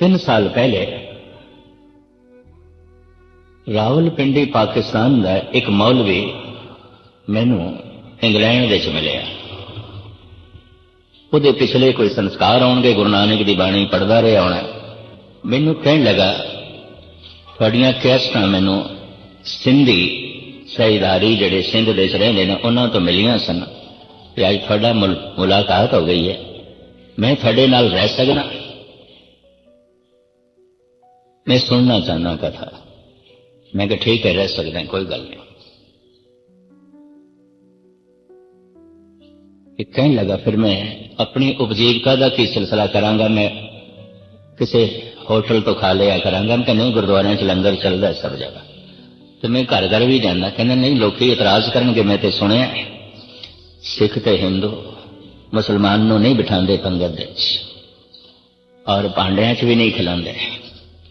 ਤਿੰਨ ਸਾਲ ਪਹਿਲੇ ਰਾਵਲਪਿੰਡੀ ਪਾਕਿਸਤਾਨ ਦਾ ਇੱਕ ਮੌਲਵੀ ਮੈਨੂੰ ਇੰਗਲੈਂਡ ਵਿੱਚ ਮਿਲਿਆ। ਉਹਦੇ ਪਿਛਲੇ ਕੋਈ ਸੰਸਕਾਰ ਆਉਣਗੇ, ਗੁਰੂ ਨਾਨਕ ਦੀ ਬਾਣੀ ਪੜਦਾ ਰਿਹਾ ਹੋਣਾ। ਮੈਨੂੰ ਕਹਿਣ ਲੱਗਾ, ਤੁਹਾਡੀਆਂ ਕੈਸਟਾਂ ਮੈਨੂੰ ਸਿੰਧੀ ਸਹੀਦਾਰੀ ਜਿਹੜੇ ਸਿੰਧ ਦੇ ਰਹਿੰਦੇ ਨੇ, ਉਹਨਾਂ ਤੋਂ ਮਿਲੀਆਂ ਸਨ। ਤੇ ਅੱਜ ਤੁਹਾਡਾ ਮੁਲਾਕਾਤ ਹੋ ਗਈ ਹੈ। ਮੈਂ ਤੁਹਾਡੇ ਨਾਲ ਰਹਿ ਸਕਦਾ ਮੈਂ ਸੁਣਨਾ ਚਾਹਨਾ ਕਥਾ। ਮੈਂ ਕਿਹਾ ਠੀਕ ਹੈ, ਰਹਿ ਸਕਦਾ ਕੋਈ ਗੱਲ ਨਹੀਂ। ਇਹ ਕਹਿਣ ਲੱਗਾ, ਫਿਰ ਮੈਂ ਆਪਣੀ ਉਪਜੀਵਕਾ ਦਾ ਕੀ ਸਿਲਸਿਲਾ ਕਰਾਂਗਾ? ਮੈਂ ਕਿਸੇ ਹੋਟਲ ਤੋਂ ਖਾ ਲਿਆ ਕਰਾਂਗਾ। ਮੈਂ ਨਹੀਂ, ਗੁਰਦੁਆਰਿਆਂ 'ਚ ਲੰਗਰ ਚੱਲਦਾ ਸਭ ਜਗ੍ਹਾ। ਤੇ ਮੈਂ ਘਰ ਘਰ ਵੀ ਜਾਂਦਾ। ਕਹਿੰਦਾ, ਨਹੀਂ, ਲੋਕੀ ਇਤਰਾਜ਼ ਕਰਨਗੇ, ਮੈਂ ਤੇ ਸੁਣਿਆ। ਸਿੱਖ ਤੇ ਹਿੰਦੂ ਮੁਸਲਮਾਨ ਨੂੰ ਨਹੀਂ ਬਿਠਾਉਂਦੇ ਪੰਗਤ ਦੇ ਵਿੱਚ। ਔਰ ਪਾਂਡਿਆਂ 'ਚ ਵੀ ਨਹੀਂ ਖਿਲਾਉਂਦੇ।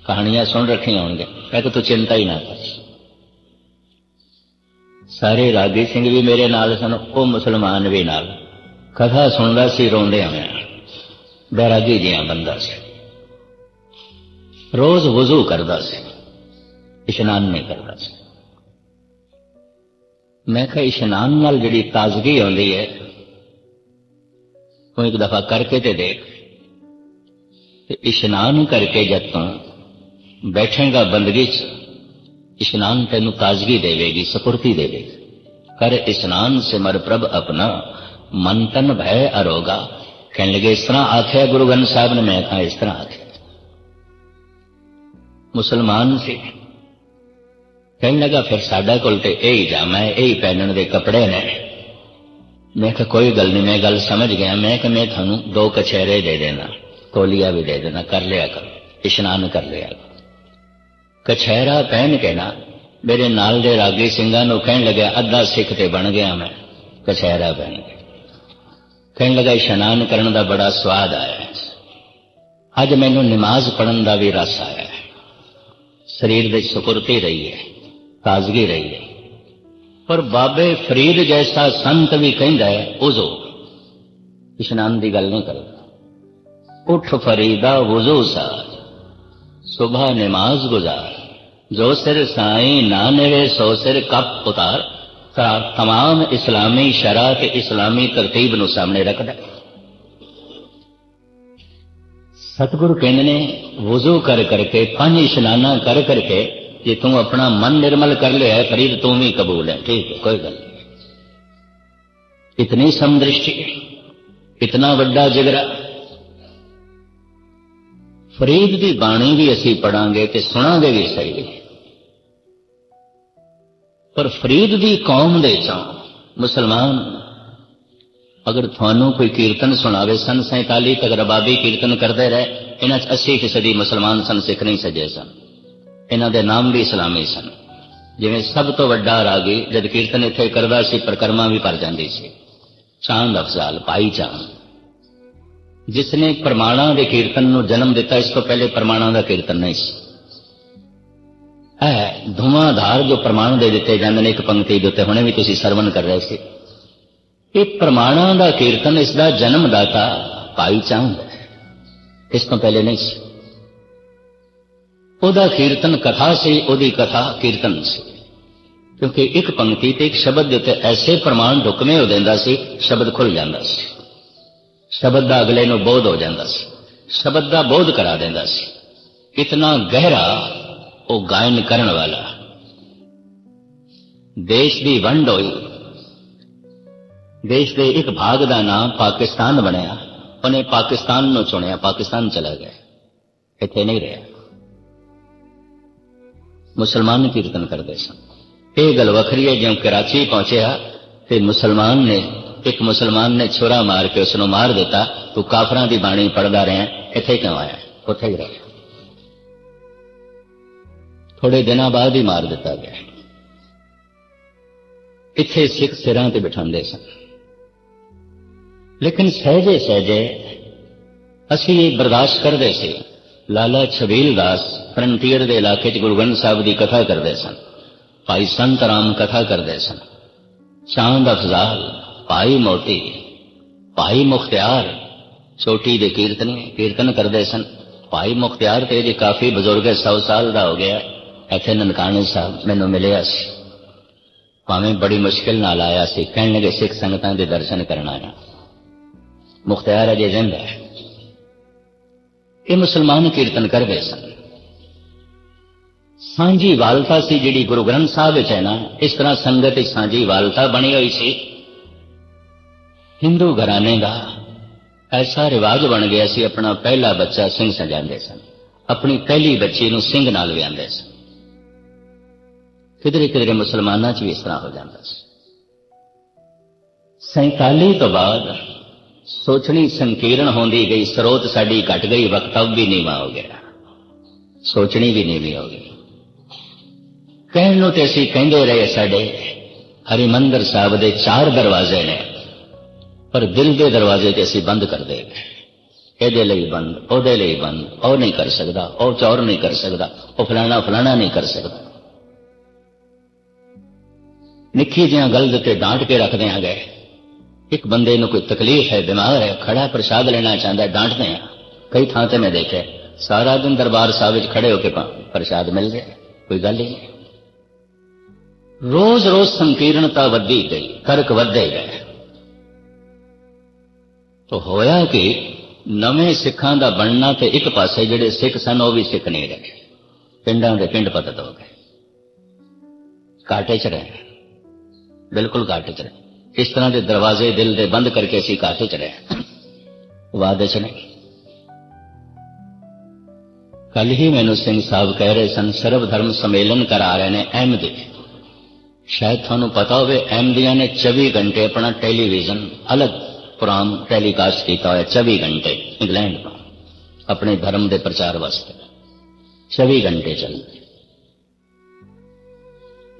ਕਹਾਣੀਆਂ ਸੁਣ ਰੱਖੀਆਂ ਹੋਣਗੇ। ਮੈਂ ਕਿ ਤੂੰ ਚਿੰਤਾ ਹੀ ਨਾ ਕਰ। ਸਾਰੇ ਰਾਗੀ ਸਿੰਘ ਵੀ ਮੇਰੇ ਨਾਲ ਸਨ, ਉਹ ਮੁਸਲਮਾਨ ਵੀ ਨਾਲ। ਕਥਾ ਸੁਣਦਾ ਸੀ ਰੋਂਦੇ ਆਇਆ ਬੈਰਾਗੀ ਜਿਹਾ ਬੰਦਾ ਸੀ। ਰੋਜ਼ ਵਜ਼ੂ ਕਰਦਾ ਸੀ। ਇਸ਼ਨਾਨ ਨਹੀਂ ਕਰਦਾ ਸੀ। ਮੈਂ ਕਿਹਾ, ਇਸ਼ਨਾਨ ਨਾਲ ਜਿਹੜੀ ਤਾਜ਼ਗੀ ਆਉਂਦੀ ਹੈ, ਉਹ ਇੱਕ ਦਫਾ ਕਰਕੇ ਤੇ ਦੇਖ। ਤੇ ਇਸ਼ਨਾਨ ਕਰਕੇ ਜਦ ਤੋਂ ਬੈਠੇਗਾ ਬੰਦਗੀ ਚ ਇਸ਼ਨਾਨ ਤੈਨੂੰ ਤਾਜ਼ਗੀ ਦੇਵੇਗੀ ਸਪੁਰਤੀ ਦੇਵੇਗੀ ਕਰ ਇਸ਼ਨਾਨ ਸੇ ਮਰ ਪ੍ਰਭ ਆਪਣਾ ਮਨ ਤਨ ਭੈ ਅਰੋਗਾ ਕਹਿਣ ਲਗੇ ਇਸ ਤਰ੍ਹਾਂ ਆਖਿਆ ਗੁਰੂ ਗ੍ਰੰਥ ਸਾਹਿਬ ਨੇ ਮੈਂ ਕਹਾ ਇਸ ਤਰ੍ਹਾਂ ਆਖਿਆ ਮੁਸਲਮਾਨ ਸੀ ਕਹਿਣ ਲੱਗਾ ਫਿਰ ਸਾਡਾ ਕੋਲ ਤੇ ਇਹ ਹੀ ਜਾਮਾ ਹੈ ਇਹ ਹੀ ਪਹਿਨਣ ਦੇ ਕੱਪੜੇ ਨੇ ਮੈਂ ਕਿਹਾ ਕੋਈ ਗੱਲ ਨਹੀਂ ਮੈਂ ਗੱਲ ਸਮਝ ਗਿਆ ਮੈਂ ਕਿ ਮੈਂ ਤੁਹਾਨੂੰ ਦੋ ਕਛਹਿਰੇ ਦੇ ਦੇਣਾ ਤੋਲੀਆ ਵੀ ਦੇ ਦੇਣਾ ਕਰ ਲਿਆ ਕਰ ਕਛਹਿਰਾ ਕਹਿਣ ਕੇ ਨਾ, ਮੇਰੇ ਨਾਲ ਦੇ ਰਾਗੀ ਸਿੰਘਾਂ ਨੂੰ ਕਹਿਣ ਲੱਗਿਆ, ਅੱਧਾ ਸਿੱਖ ਤੇ ਬਣ ਗਿਆ ਮੈਂ, ਕਛਹਿਰਾ ਪਹਿਨ ਗਿਆ ਕਹਿਣ ਲੱਗਾ ਇਸ਼ਨਾਨ ਕਰਨ ਦਾ ਬੜਾ ਸਵਾਦ ਆਇਆ ਅੱਜ ਮੈਨੂੰ ਨਮਾਜ਼ ਪੜਨ ਦਾ ਵੀ ਰਸ ਆਇਆ ਸਰੀਰ ਵਿੱਚ ਸੁਕੁਰਤੀ ਰਹੀ ਹੈ, ਤਾਜ਼ਗੀ ਰਹੀ ਹੈ। ਪਰ ਬਾਬੇ ਫਰੀਦ ਜੈਸਾ ਸੰਤ ਵੀ ਕਹਿੰਦਾ ਹੈ, ਉਜ਼ੋ। ਇਸ਼ਨਾਨ ਦੀ ਗੱਲ ਨਹੀਂ ਕਰਦਾ। ਉਠ ਫਰੀਦਾ, ਵਜ਼ੂ ਸਾ ਸੁਬਹ ਨਮਾਜ਼ ਗੁਜ਼ਾਰ। ਜੋ ਸਿਰ ਸਾਈ ਨਾ ਨਵੇ ਸੋ ਸਿਰ ਕੱਪ ਉਤਾਰ तमाम इस्लामी शरा के इस्लामी तरतीब ਨੂੰ ਸਾਹਮਣੇ ਰੱਖਦਾ ਸਤਿਗੁਰੂ ਕਹਿੰਦੇ ਨੇ ਵਜ਼ੂ ਕਰ ਕਰਕੇ ਪੰਜ ਇਸ਼ਨਾਨਾ ਕਰ ਕਰਕੇ ਜੇ ਤੂੰ ਆਪਣਾ ਮਨ ਨਿਰਮਲ ਕਰ ਲਿਆ ਫਰੀਦ ਤੂੰ ਵੀ ਕਬੂਲ ਹੈ ਠੀਕ ਹੈ ਕੋਈ ਗੱਲ ਇਤਨੀ ਸਮਦ੍ਰਿਸ਼ਟੀ ਇਤਨਾ ਵੱਡਾ ਜਿਗਰਾ ਫਰੀਦ ਦੀ ਬਾਣੀ ਵੀ ਅਸੀਂ ਪੜਾਂਗੇ ਤੇ ਸੁਣਾਂਗੇ ਵੀ ਸਹੀ ਪਰ ਫਰੀਦ ਦੀ ਕੌਮ ਦੇ ਚੋਂ ਮੁਸਲਮਾਨ ਅਗਰ ਤੁਹਾਨੂੰ ਕੋਈ ਕੀਰਤਨ ਸੁਣਾਵੇ, ਸਨ 47 ਤੱਕ ਰਬਾਬੀ ਕੀਰਤਨ ਕਰਦੇ ਰਹੇ, ਇਹਨਾਂ 'ਚ 80% ਮੁਸਲਮਾਨ ਸਨ ਸਿੱਖ ਨਹੀਂ ਸਜੇ ਸਨ। ਇਹਨਾਂ ਦੇ ਨਾਮ ਵੀ ਇਸਲਾਮੀ ਸਨ। ਜਿਵੇਂ ਸਭ ਤੋਂ ਵੱਡਾ ਰਾਗੀ ਜਦ ਕੀਰਤਨ ਇੱਥੇ ਕਰਦਾ ਸੀ, ਪ੍ਰਕਰਮਾ ਵੀ ਭਰ ਜਾਂਦੀ ਸੀ। ਚਾਂਦ ਅਫਜ਼ਾਲ ਭਾਈ ਚਾਂਦ ਜਿਸ ਨੇ ਪ੍ਰਮਾਣਾਂ ਦੇ ਕੀਰਤਨ ਨੂੰ ਜਨਮ ਦਿੱਤਾ, ਇਸ ਤੋਂ ਪਹਿਲੇ ਪ੍ਰਮਾਣਾਂ ਦਾ ਕੀਰਤਨ ਨਹੀਂ ਸੀ। ਹੈ, ਧੁਮਾਧਾਰ ਜੋ ਪ੍ਰਮਾਣ ਦੇ ਦਿੱਤੇ ਜਾਂਦੇ ਨੇ ਇੱਕ ਪੰਕਤੀ ਦੇ ਉੱਤੇ, ਹੁਣੇ ਵੀ ਤੁਸੀਂ ਸਰਵਨ ਕਰ ਰਹੇ ਸੀ। ਇਹ ਪ੍ਰਮਾਣਾਂ ਦਾ ਕੀਰਤਨ, ਇਸ ਦਾ ਜਨਮ ਦਾਤਾ ਭਾਈ ਚਾਂਦ ਇਸ ਤੋਂ ਪਹਿਲੇ ਨਹੀਂ ਸੀ। ਉਹਦਾ ਕੀਰਤਨ ਕਥਾ ਸੀ, ਉਹਦੀ ਕਥਾ ਕੀਰਤਨ ਸੀ। ਕਿਉਂਕਿ ਇੱਕ ਪੰਕਤੀ ਤੇ ਇੱਕ ਸ਼ਬਦ ਦੇ ਉੱਤੇ ਐਸੇ ਪ੍ਰਮਾਣ ਢੁਕਵੇਂ ਹੋ ਦਿੰਦਾ ਸੀ, ਸ਼ਬਦ ਖੁੱਲ ਜਾਂਦਾ ਸੀ। ਸ਼ਬਦ ਦਾ ਅਗਲੇ ਨੂੰ ਬੋਧ ਹੋ ਜਾਂਦਾ ਸੀ। ਸ਼ਬਦ ਦਾ ਬੋਧ ਕਰਾ ਦਿੰਦਾ ਸੀ। ਇਤਨਾ ਗਹਿਰਾ ਉਹ ਗਾਇਨ ਕਰਨ ਵਾਲਾ। ਦੇਸ਼ ਦੀ ਵੰਡ ਹੋਈ। ਦੇਸ਼ ਦੇ ਇੱਕ ਭਾਗ ਦਾ ਨਾਮ ਪਾਕਿਸਤਾਨ ਬਣਿਆ। ਉਹਨੇ ਪਾਕਿਸਤਾਨ ਨੂੰ ਚੁਣਿਆ। ਪਾਕਿਸਤਾਨ ਚਲਾ ਗਿਆ। ਇੱਥੇ ਨਹੀਂ ਰਿਹਾ। ਮੁਸਲਮਾਨ ਕੀਰਤਨ ਕਰਦੇ ਸਨ। ਇਹ ਗੱਲ ਵੱਖਰੀ ਹੈ। ਜਿਉਂ ਕਰਾਚੀ ਪਹੁੰਚਿਆ, ਤੇ ਮੁਸਲਮਾਨ ਨੇ, ਇੱਕ ਮੁਸਲਮਾਨ ਨੇ ਛੁਰਾ ਮਾਰ ਕੇ ਉਸ ਨੂੰ ਮਾਰ ਦਿੱਤਾ। ਤੂੰ ਕਾਫਰਾਂ ਦੀ ਬਾਣੀ ਪੜਦਾ ਰਿਹਾ। ਇੱਥੇ ਕਿਉਂ ਆਇਆ? ਉੱਥੇ ਹੀ ਰਹਿ ਥੋੜੇ ਦਿਨਾਂ ਬਾਅਦ ਹੀ ਮਾਰ ਦਿੱਤਾ ਗਿਆ ਇੱਥੇ ਸਿੱਖ ਸਿਰਾਂ ਤੇ ਬਿਠਾਉਂਦੇ ਸਨ। ਲੇਕਿਨ ਸਹਜੇ ਸਹਜੇ ਅਸੀਂ ਇਹ ਬਰਦਾਸ਼ਤ ਕਰਦੇ ਸੀ। ਲਾਲਾ ਛਬੀਲ ਦਾਸ ਫਰੰਟੀਅਰ ਦੇ ਇਲਾਕੇ 'ਚ ਗੁਰੂ ਗ੍ਰੰਥ ਸਾਹਿਬ ਦੀ ਕਥਾ ਕਰਦੇ ਸਨ। ਭਾਈ ਸੰਤ ਰਾਮ ਕਥਾ ਕਰਦੇ ਸਨ। ਚਾਂਦ ਅਫਜ਼ਾਲ ਭਾਈ ਮੋਟੀ, ਭਾਈ ਮੁਖਤਿਆਰ, ਛੋਟੀ ਦੇ ਕੀਰਤਨ ਕੀਰਤਨ ਕਰਦੇ ਸਨ। ਭਾਈ ਮੁਖਤਿਆਰ ਤੇ ਜੇ ਕਾਫੀ ਬਜ਼ੁਰਗ ਹੈ 100 ਸਾਲ ਦਾ ਹੋ ਗਿਆ। ਇੱਥੇ ਨਨਕਾਣੇ ਸਾਹਿਬ ਮੈਨੂੰ ਮਿਲਿਆ ਸੀ। ਭਾਵੇਂ ਬੜੀ ਮੁਸ਼ਕਿਲ ਨਾਲ ਆਇਆ ਸੀ, ਕਹਿਣ ਲੱਗੇ ਸਿੱਖ ਸੰਗਤਾਂ ਦੇ ਦਰਸ਼ਨ ਕਰਨ ਆਇਆ। ਮੁਖਤਿਆਰ ਅਜੇ ਜ਼ਿੰਦਾ ਹੈ। ਇਹ ਮੁਸਲਮਾਨ ਕੀਰਤਨ ਕਰ ਕਰਦੇ ਸਨ। ਸਾਂਝੀ ਵਾਲਤਾ ਸੀ ਜਿਹੜੀ ਗੁਰੂ ਗ੍ਰੰਥ ਸਾਹਿਬ ਵਿੱਚ ਹੈ ਨਾ, ਇਸ ਤਰ੍ਹਾਂ ਸੰਗਤ ਵਿੱਚ ਸਾਂਝੀ ਵਾਲਤਾ ਬਣੀ ਹੋਈ ਸੀ। ਹਿੰਦੂ ਘਰਾਣੇ ਦਾ ਐਸਾ ਰਿਵਾਜ ਬਣ ਗਿਆ ਸੀ, ਆਪਣਾ ਪਹਿਲਾ ਬੱਚਾ ਸਿੰਘ ਸਜਾਉਂਦੇ ਸਨ। ਆਪਣੀ ਪਹਿਲੀ ਬੱਚੀ ਨੂੰ ਸਿੰਘ ਨਾਲ ਵਿਆਹੁੰਦੇ ਸਨ। ਕਿਧਰੇ ਕਿਧਰੇ ਮੁਸਲਮਾਨਾਂ 'ਚ ਵੀ ਇਸ ਤਰ੍ਹਾਂ ਹੋ ਜਾਂਦਾ ਸੀ। 47 ਤੋਂ ਬਾਅਦ ਸੋਚਣੀ ਸੰਕੀਰਣ ਹੁੰਦੀ ਗਈ, ਸਰੋਤ ਸਾਡੀ ਘਟ ਗਈ, ਵਕਤਵ ਵੀ ਨੀਵਾ ਹੋ ਗਿਆ, ਸੋਚਣੀ ਵੀ ਨੀਵੀਂ ਹੋ ਗਈ। ਕਹਿਣ ਨੂੰ ਤੇ ਅਸੀਂ ਕਹਿੰਦੇ ਰਹੇ ਸਾਡੇ ਹਰਿਮੰਦਰ ਸਾਹਿਬ ਦੇ ਚਾਰ ਦਰਵਾਜ਼ੇ ਨੇ, ਪਰ ਦਿਲ ਦੇ ਦਰਵਾਜ਼ੇ ਤੇ ਅਸੀਂ ਬੰਦ ਕਰ ਦੇ ਇਹਦੇ ਲਈ ਬੰਦ, ਉਹਦੇ ਲਈ ਬੰਦ, ਉਹ ਨਹੀਂ ਕਰ ਸਕਦਾ, ਉਹ ਚੌਰ ਨਹੀਂ ਕਰ ਸਕਦਾ, ਉਹ ਫਲਾਣਾ ਫਲਾਣਾ ਨਹੀਂ ਕਰ ਸਕਦਾ। ਨਿੱਕੀ ਜਿਹੀਆਂ ਗੱਲ ਦੇ ਉੱਤੇ ਡਾਂਟ ਕੇ ਰੱਖਦੇ ਆ ਗਏ। ਇੱਕ ਬੰਦੇ ਨੂੰ ਕੋਈ ਤਕਲੀਫ ਹੈ, ਬਿਮਾਰ ਹੈ, ਖੜਾ ਪ੍ਰਸ਼ਾਦ ਲੈਣਾ ਚਾਹੁੰਦਾ ਡਾਂਟਦੇ ਆ। ਕਈ ਥਾਂ ਤੇ ਮੈਂ ਦੇਖਿਆ, ਸਾਰਾ ਦਿਨ ਦਰਬਾਰ ਸਾਹਿਬ ਵਿੱਚ ਖੜੇ ਹੋ ਕੇ ਪ੍ਰਸ਼ਾਦ ਮਿਲ ਰਿਹਾ ਕੋਈ ਗੱਲ ਹੀ ਨਹੀਂ। ਰੋਜ਼ ਰੋਜ਼ ਸੰਕੀਰਣਤਾ ਵੱਧਦੀ ਗਈ ਕਰਕ ਵੱਧਦੇ ਗਏ। ਤੋ ਹੋਇਆ ਕਿ ਨਵੇਂ ਸਿੱਖਾਂ ਦਾ ਬਣਨਾ ਤੇ ਇੱਕ ਪਾਸੇ ਜਿਹੜੇ ਸਿੱਖ ਸਨ, ਉਹ ਵੀ ਸਿੱਖ ਨਹੀਂ ਰਹੇ। ਪਿੰਡਾਂ ਦੇ ਪਿੰਡ ਪਤਤ ਹੋ ਗਏ। ਕਾਟੇ ਚ ਰਹੇ। ਬਿਲਕੁਲ ਕਾਟੇ ਚ ਰਹੇ ਇਸ ਤਰ੍ਹਾਂ ਦੇ ਦਰਵਾਜ਼ੇ ਦਿਲ ਦੇ ਬੰਦ ਕਰਕੇ ਅਸੀਂ ਕਾਟੇ ਚ ਰਹੇ ਵਾਦੇ ਚ ਨਹੀਂ ਕੱਲ ਹੀ ਮੈਨੂੰ ਸਿੰਘ ਸਾਹਿਬ ਕਹਿ ਰਹੇ ਸਨ, ਸਰਵ ਧਰਮ ਸੰਮੇਲਨ ਕਰਾ ਰਹੇ ਨੇ ਅਹਿਮਦੀ ਸ਼ਾਇਦ ਤੁਹਾਨੂੰ ਪਤਾ ਹੋਵੇ ਅਹਿਮਦੀਆਂ ਨੇ 24 ਘੰਟੇ ਆਪਣਾ ਟੈਲੀਵਿਜ਼ਨ, ਅਲੱਗ ਪ੍ਰੋਗਰਾਮ ਟੈਲੀਕਾਸਟ ਕੀਤਾ ਹੋਇਆ 24 ਘੰਟੇ ਇੰਗਲੈਂਡ ਤੋਂ, ਆਪਣੇ ਧਰਮ ਦੇ ਪ੍ਰਚਾਰ ਵਾਸਤੇ। 24 ਘੰਟੇ ਚੱਲਦੇ।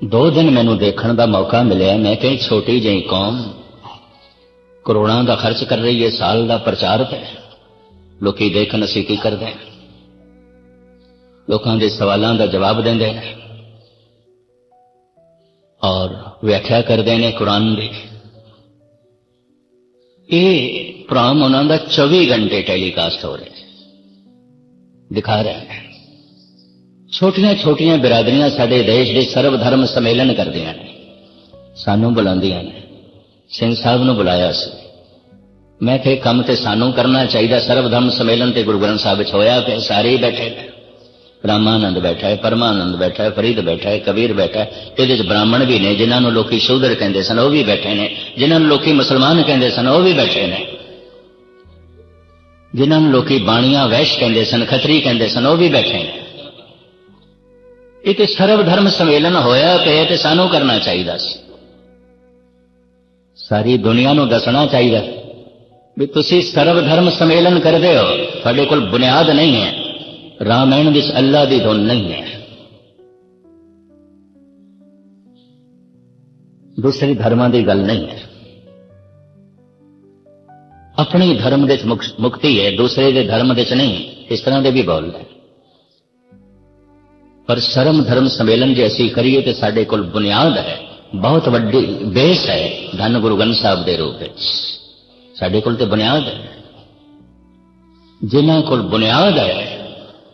ਦੋ ਦਿਨ ਮੈਨੂੰ ਦੇਖਣ ਦਾ ਮੌਕਾ ਮਿਲਿਆ, ਮੈਂ ਕਹੀ ਛੋਟੀ ਜਿਹੀ ਕੌਮ ਕਰੋੜਾਂ ਦਾ ਖਰਚ ਕਰ ਰਹੀ ਹੈ, ਸਾਲ ਦਾ ਪ੍ਰਚਾਰ ਤੇ ਲੋਕੀ ਦੇਖਣ ਅਸੀਂ ਕੀ ਕਰਦੇ ਲੋਕਾਂ ਦੇ ਸਵਾਲਾਂ ਦਾ ਜਵਾਬ ਦਿੰਦੇ ਨੇ ਔਰ ਵਿਆਖਿਆ ਕਰਦੇ ਨੇ ਕੁਰਾਨ ਦੀ। ਇਹ ਪ੍ਰੋਗਰਾਮ ਉਹਨਾਂ ਦਾ 24 ਘੰਟੇ ਟੈਲੀਕਾਸਟ ਹੋ ਰਿਹਾ ਦਿਖਾ ਰਿਹਾ ਹੈ। ਛੋਟੀਆਂ ਛੋਟੀਆਂ ਬਿਰਾਦਰੀਆਂ ਸਾਡੇ ਦੇਸ਼ ਦੇ ਸਰਵ ਧਰਮ ਸੰਮੇਲਨ ਕਰਦੀਆਂ ਨੇ। ਸਾਨੂੰ ਬੁਲਾਉਂਦੀਆਂ ਨੇ। ਸਿੰਘ ਸਾਹਿਬ ਨੂੰ ਬੁਲਾਇਆ ਸੀ। ਮੈਂ ਕਿਹਾ ਕੰਮ ਤੇ ਸਾਨੂੰ ਕਰਨਾ ਚਾਹੀਦਾ। ਸਰਵ ਧਰਮ ਸੰਮੇਲਨ ਤੇ ਗੁਰੂ ਗ੍ਰੰਥ ਸਾਹਿਬ ਵਿੱਚ ਹੋਇਆ ਕਿ ਸਾਰੇ ਹੀ ਬੈਠੇ ਨੇ। ਰਾਮਾਨੰਦ ਬੈਠਾ ਹੈ, ਪਰਮਾਨੰਦ ਬੈਠਾ ਹੈ, ਫਰੀਦ ਬੈਠਾ ਹੈ, ਕਬੀਰ ਬੈਠਾ ਹੈ। ਇਹਦੇ ਵਿੱਚ ਬ੍ਰਾਹਮਣ ਵੀ ਨੇ, ਜਿਨ੍ਹਾਂ ਨੂੰ ਲੋਕੀ ਸ਼ੂਦਰ ਕਹਿੰਦੇ ਸਨ, ਉਹ ਵੀ ਬੈਠੇ ਨੇ। ਜਿਨ੍ਹਾਂ ਨੂੰ ਲੋਕੀ ਮੁਸਲਮਾਨ ਕਹਿੰਦੇ ਸਨ, ਉਹ ਵੀ ਬੈਠੇ ਨੇ। ਜਿਨ੍ਹਾਂ ਨੂੰ ਲੋਕੀ ਬਾਣੀਆਂ, ਵੈਸ਼ ਕਹਿੰਦੇ ਸਨ, ਖੱਤਰੀ ਕਹਿੰਦੇ ਸਨ, ਉਹ ਵੀ ਬੈਠੇ ਨੇ। ਇੱਕ ਸਰਵ ਧਰਮ ਸੰਮੇਲਨ ਹੋਇਆ ਪਿਆ ਤੇ ਸਾਨੂੰ ਕਰਨਾ ਚਾਹੀਦਾ ਸੀ। ਸਾਰੀ ਦੁਨੀਆ ਨੂੰ ਦੱਸਣਾ ਚਾਹੀਦਾ ਵੀ ਤੁਸੀਂ ਸਰਵ ਧਰਮ ਸੰਮੇਲਨ ਕਰਦੇ ਹੋ, ਤੁਹਾਡੇ ਕੋਲ ਬੁਨਿਆਦ ਨਹੀਂ ਹੈ। ਰਾਮਾਇਣ ਵਿੱਚ ਅੱਲਾ ਦੀ ਧੁਨ ਨਹੀਂ ਹੈ। ਦੂਸਰੇ ਧਰਮਾਂ ਦੀ ਗੱਲ ਨਹੀਂ ਹੈ। ਆਪਣੀ ਧਰਮ ਦੇ ਮੁਕਤੀ ਹੈ, ਦੂਸਰੇ ਦੇ ਧਰਮ ਦੇ ਚ ਨਹੀਂ ਇਸ ਤਰ੍ਹਾਂ ਦੇ ਵੀ ਬੋਲਦੇ ਪਰ ਸ਼ਰਮ ਧਰਮ ਸੰਮੇਲਨ ਜੇ ਅਸੀਂ ਕਰੀਏ ਤੇ ਸਾਡੇ ਕੋਲ ਬੁਨਿਆਦ ਹੈ, ਬਹੁਤ ਵੱਡੀ ਬੇਸ ਹੈ, ਧੰਨ ਗੁਰੂ ਗ੍ਰੰਥ ਸਾਹਿਬ ਦੇ ਰੂਪ ਵਿੱਚ। ਸਾਡੇ ਕੋਲ ਤੇ ਬੁਨਿਆਦ ਹੈ। ਜਿਨ੍ਹਾਂ ਕੋਲ ਬੁਨਿਆਦ ਹੈ,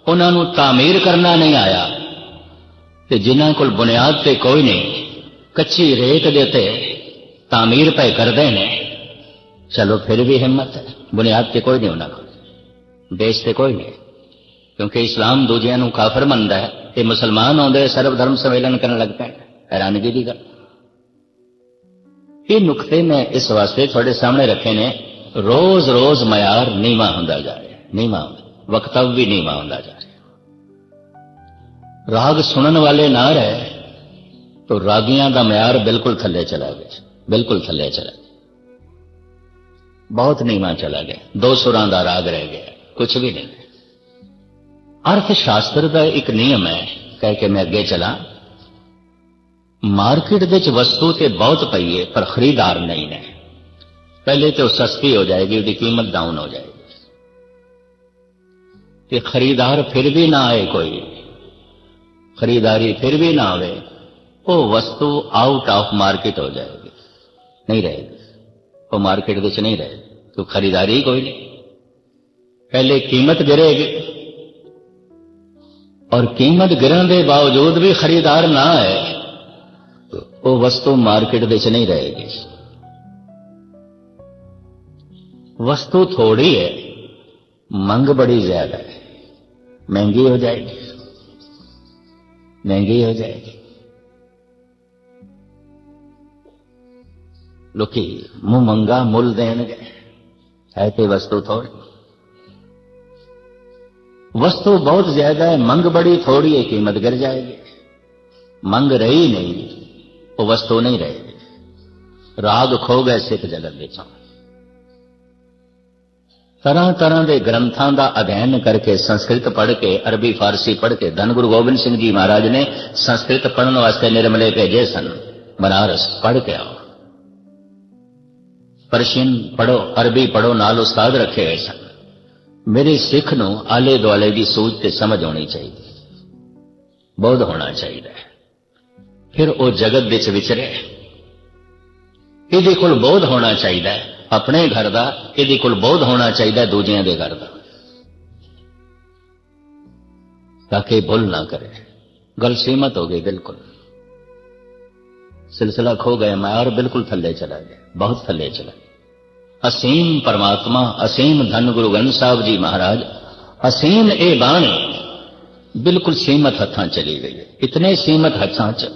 ਉਹਨਾਂ ਨੂੰ ਤਾਮੀਰ ਕਰਨਾ ਨਹੀਂ ਆਇਆ। ਤੇ ਜਿਨ੍ਹਾਂ ਕੋਲ ਬੁਨਿਆਦ ਤੇ ਕੋਈ ਨਹੀਂ, ਕੱਚੀ ਰੇਤ ਦੇ ਉੱਤੇ ਤਾਮੀਰ ਪਏ ਕਰਦੇ ਨੇ। ਚਲੋ ਫਿਰ ਵੀ ਹਿੰਮਤ ਹੈ, ਬੁਨਿਆਦ ਤੇ ਕੋਈ ਨਹੀਂ ਉਹਨਾਂ ਕੋਲ। ਬੇਸ ਤੇ ਕੋਈ ਨਹੀਂ, ਕਿਉਂਕਿ ਇਸਲਾਮ ਦੂਜਿਆਂ ਨੂੰ ਕਾਫਰ ਮੰਨਦਾ ਹੈ। ਤੇ ਮੁਸਲਮਾਨ ਆਉਂਦੇ ਸਰਵ ਧਰਮ ਸੰਮੇਲਨ ਕਰਨ ਲੱਗ ਪਏ ਹੈਰਾਨਗੀ ਦੀ ਗੱਲ। ਇਹ ਨੁਕਤੇ ਮੈਂ ਇਸ ਵਾਸਤੇ ਤੁਹਾਡੇ ਸਾਹਮਣੇ ਰੱਖੇ ਨੇ। ਰੋਜ਼ ਰੋਜ਼ ਮਿਆਰ ਨੀਵਾ ਹੁੰਦਾ ਜਾ ਰਿਹਾ, ਨੀਵਾ ਵਕਤਵ ਵੀ ਨੀਵਾ ਹੁੰਦਾ ਜਾ ਰਿਹਾ। ਰਾਗ ਸੁਣਨ ਵਾਲੇ ਨਾ ਰਹੇ तो ਰਾਗੀਆਂ ਦਾ ਮਿਆਰ ਬਿਲਕੁਲ ਥੱਲੇ ਚਲਾ ਗਿਆ ਬਿਲਕੁਲ ਥੱਲੇ ਚਲਾ ਗਿਆ। ਬਹੁਤ ਨੀਵਾ ਚਲਾ ਗਿਆ। ਦੋ ਸੁਰਾਂ ਦਾ ਰਾਗ ਰਹਿ ਗਿਆ। ਕੁਝ ਵੀ ਨਹੀਂ। ਅਰਥ ਸ਼ਾਸਤਰ ਦਾ ਇੱਕ ਨਿਯਮ ਹੈ ਕਹਿ ਕੇ ਮੈਂ ਅੱਗੇ ਚਲਾ ਮਾਰਕੀਟ ਵਿੱਚ ਵਸਤੂ ਤੇ ਬਹੁਤ ਪਈ ਹੈ ਪਰ ਖਰੀਦਾਰ ਨਹੀਂ ਨੇ ਪਹਿਲੇ ਤੇ ਉਹ ਸਸਤੀ ਹੋ ਜਾਏਗੀ ਉਹਦੀ ਕੀਮਤ ਡਾਊਨ ਹੋ ਜਾਏਗੀ ਤੇ ਖਰੀਦਾਰ ਫਿਰ ਵੀ ਨਾ ਆਏ ਕੋਈ ਖਰੀਦਾਰੀ ਫਿਰ ਵੀ ਨਾ ਆਵੇ ਉਹ ਵਸਤੂ ਆਊਟ ਆਫ ਮਾਰਕੀਟ ਹੋ ਜਾਏਗੀ ਨਹੀਂ ਰਹੇਗੀ ਉਹ ਮਾਰਕੀਟ ਵਿੱਚ ਨਹੀਂ ਰਹੇਗੀ ਕਿਉਂ ਖਰੀਦਾਰੀ ਕੋਈ ਨਹੀਂ ਪਹਿਲੇ ਕੀਮਤ ਗਿਰੇਗੀ ਔਰ ਕੀਮਤ ਗਿਰਨ ਦੇ ਬਾਵਜੂਦ ਵੀ ਖਰੀਦਾਰ ਨਾ ਹੈ ਉਹ ਵਸਤੂ ਮਾਰਕੀਟ ਵਿੱਚ ਨਹੀਂ ਰਹੇਗੀ वस्तु थोड़ी है मंग बड़ी ज्यादा है महंगी हो जाएगी महंगी हो जाएगी ਲੋਕੀ ਮੂੰਹ ਮੰਗਾ ਮੁੱਲ ਦੇਣਗੇ ਹੈ ਤੇ ਵਸਤੂ ਥੋੜੀ वस्तु बहुत ज्यादा है मंग बड़ी थोड़ी है कीमत गिर जाएगी मंग रही नहीं वो वस्तु नहीं रहेगी राग खो गए सिख जगत ਵਿੱਚੋਂ ਤਰ੍ਹਾਂ ਤਰ੍ਹਾਂ ਦੇ ਗ੍ਰੰਥਾਂ ਦਾ ਅਧਿਐਨ ਕਰਕੇ ਸੰਸਕ੍ਰਿਤ ਪੜ੍ਹ ਕੇ ਅਰਬੀ ਫਾਰਸੀ ਪੜ੍ਹ ਕੇ ਧੰਨ ਗੁਰੂ ਗੋਬਿੰਦ ਸਿੰਘ ਜੀ ਮਹਾਰਾਜ ਨੇ ਸੰਸਕ੍ਰਿਤ ਪੜ੍ਹਨ ਵਾਸਤੇ ਨਿਰਮਲੇ ਭੇਜੇ ਸਨ ਬਨਾਰਸ ਪੜ੍ਹ ਕੇ ਆਓ ਪਰਸ਼ੀਅਨ ਪੜੋ ਅਰਬੀ ਪੜੋ ਨਾਲ ਉਸਤਾਦ ਰੱਖੇ ਹੋਏ ਸਨ ਮੇਰੇ ਸਿੱਖ ਨੂੰ ਆਲੇ ਦੁਆਲੇ ਦੀ ਸੋਚ ਤੇ ਸਮਝ ਆਉਣੀ ਚਾਹੀਦੀ ਬੋਧ ਹੋਣਾ ਚਾਹੀਦਾ ਫਿਰ ਉਹ ਜਗਤ ਵਿੱਚ ਵਿਚਰੇ ਇਹਦੇ ਕੋਲ ਬੋਧ ਹੋਣਾ ਚਾਹੀਦਾ ਆਪਣੇ ਘਰ ਦਾ ਇਹਦੇ ਕੋਲ ਬਹੁਤ ਹੋਣਾ ਚਾਹੀਦਾ ਦੂਜਿਆਂ ਦੇ ਘਰ ਦਾ ਤਾਂ ਕਿ ਭੁੱਲ ਨਾ ਕਰੇ ਗੱਲ ਸੀਮਤ ਹੋ ਗਈ ਬਿਲਕੁਲ ਸਿਲਸਿਲਾ ਖੋ ਗਿਆ ਮੈਂ ਔਰ ਬਿਲਕੁਲ ਥੱਲੇ ਚਲਾ ਗਿਆ ਬਹੁਤ ਥੱਲੇ ਚਲਾ ਗਿਆ ਅਸੀਮ ਪਰਮਾਤਮਾ, ਅਸੀਮ ਧੰਨ ਗੁਰੂ ਗ੍ਰੰਥ ਸਾਹਿਬ ਜੀ ਮਹਾਰਾਜ, ਅਸੀਮ ਇਹ ਬਾਣੀ ਬਿਲਕੁਲ ਸੀਮਤ ਹੱਥਾਂ ਚਲੀ ਗਈ ਹੈ। ਇਤਨੇ ਸੀਮਤ ਹੱਥਾਂ ਚ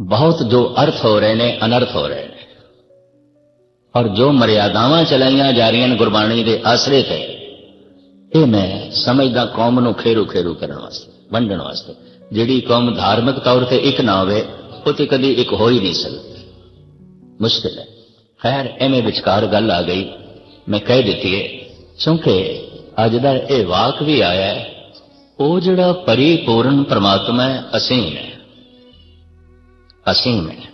ਬਹੁਤ ਜੋ ਅਰਥ ਹੋ ਰਹੇ ਨੇ, ਅਨਰਥ ਹੋ ਰਹੇ ਨੇ। ਔਰ ਜੋ ਮਰਿਆਦਾਵਾਂ ਚਲਾਈਆਂ ਜਾ ਰਹੀਆਂ ਨੇ ਗੁਰਬਾਣੀ ਦੇ ਆਸਰੇ ਤੇ, ਇਹ ਮੈਂ ਸਮਝਦਾ ਕੌਮ ਨੂੰ ਖੇਰੂ ਖੇਰੂ ਕਰਨ ਵਾਸਤੇ, ਵੰਡਣ ਵਾਸਤੇ। ਜਿਹੜੀ ਕੌਮ ਧਾਰਮਿਕ ਤੌਰ ਤੇ ਇੱਕ ਨਾ ਹੋਵੇ, ਉਹ ਤੇ ਕਦੀ ਇੱਕ ਹੋ ਹੀ ਨਹੀਂ ਸਕਦੀ। ਮੁਸ਼ਕਿਲ ਹੈ। ਖੈਰ, ਐਵੇਂ ਵਿਚਕਾਰ ਗੱਲ ਆ ਗਈ। ਮੈਂ ਕਹਿ ਦਿੱਤੀ ਏ ਕਿਉਂਕਿ ਅੱਜ ਦਾ ਇਹ ਵਾਕ ਵੀ ਆਇਆ ਹੈ, ਉਹ ਜਿਹੜਾ ਪਰਿਪੂਰਨ ਪ੍ਰਮਾਤਮਾ ਹੈ, ਅਸੀਮ ਹੈ। ਅਸੀਮ ਹੈ।